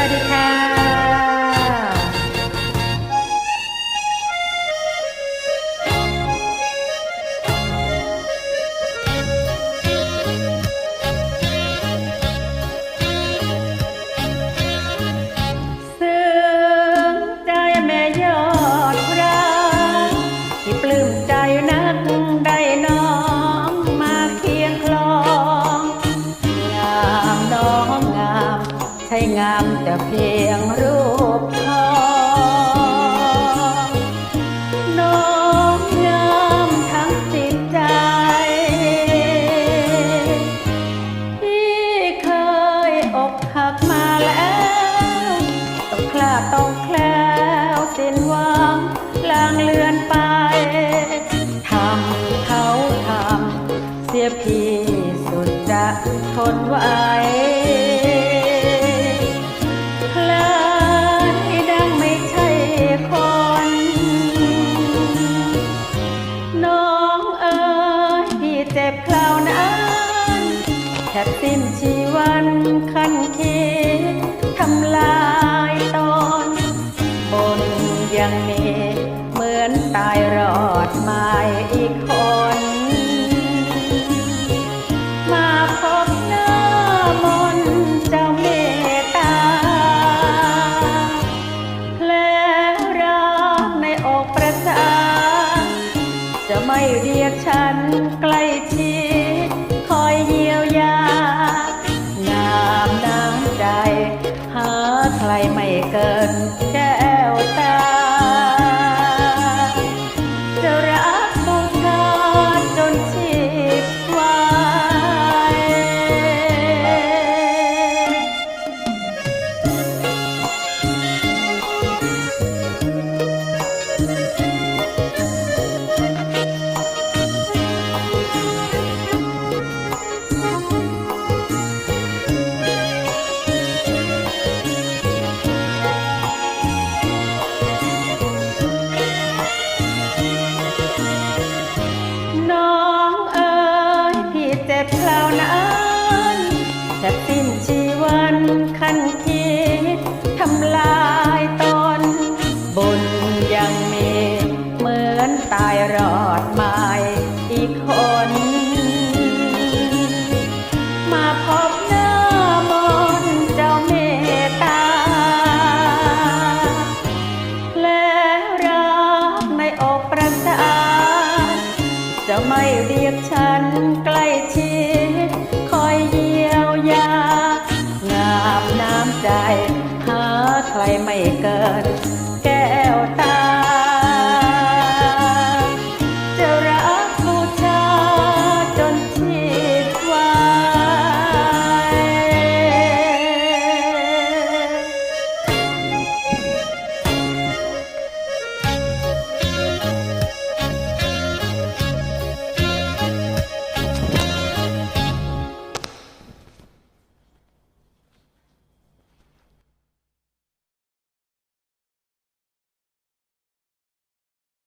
Sawadee ามแต่เพียงรูปทองน้อมนำทั้งจิตใจ ที่เคยอกหักมาแล้วต้องคลาดต้องแคล้วสิ้นหวังลางเลือนไปทำเขาทำเสียพี่สุดจะทนไหวายอีกคน มาพบหน้ามนเจ้าเมตตาแผลรักในอกประสาจะไม่เรียกฉัน อยเรียกฉันใกล้ชิดคอยเยียวยา งามน้ำใจ หาใครไม่เกิน แก้วตา